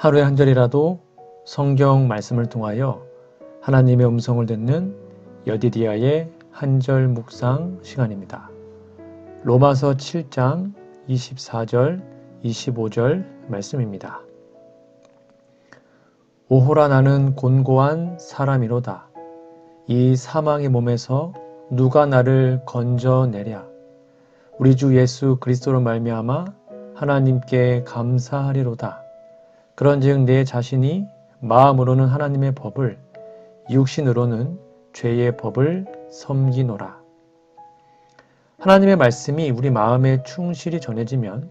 하루에 한 절이라도 성경 말씀을 통하여 하나님의 음성을 듣는 여디디아의 한절 묵상 시간입니다. 로마서 7장 24절, 25절 말씀입니다. 오호라 나는 곤고한 사람이로다. 이 사망의 몸에서 누가 나를 건져내랴. 우리 주 예수 그리스도로 말미암아 하나님께 감사하리로다. 그런즉 내 자신이 마음으로는 하나님의 법을 육신으로는 죄의 법을 섬기노라. 하나님의 말씀이 우리 마음에 충실히 전해지면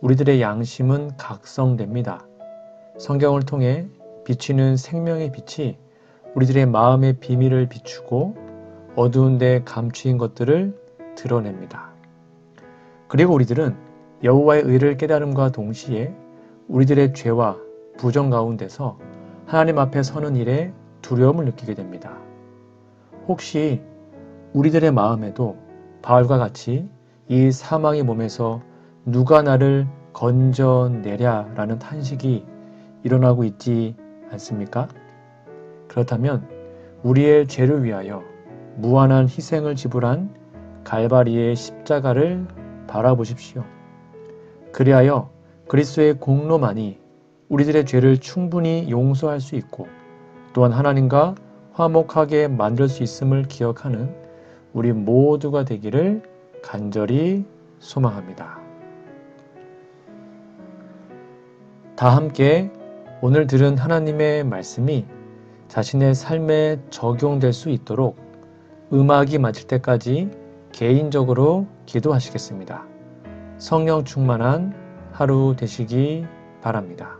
우리들의 양심은 각성됩니다. 성경을 통해 비치는 생명의 빛이 우리들의 마음의 비밀을 비추고 어두운 데 감추인 것들을 드러냅니다. 그리고 우리들은 여호와의 의를 깨달음과 동시에 우리들의 죄와 부정 가운데서 하나님 앞에 서는 일에 두려움을 느끼게 됩니다. 혹시 우리들의 마음에도 바울과 같이 이 사망의 몸에서 누가 나를 건져내랴 라는 탄식이 일어나고 있지 않습니까? 그렇다면 우리의 죄를 위하여 무한한 희생을 지불한 갈바리의 십자가를 바라보십시오. 그리하여 그리스도의 공로만이 우리들의 죄를 충분히 용서할 수 있고 또한 하나님과 화목하게 만들 수 있음을 기억하는 우리 모두가 되기를 간절히 소망합니다. 다 함께 오늘 들은 하나님의 말씀이 자신의 삶에 적용될 수 있도록 음악이 맞을 때까지 개인적으로 기도하시겠습니다. 성령 충만한 하루 되시기 바랍니다.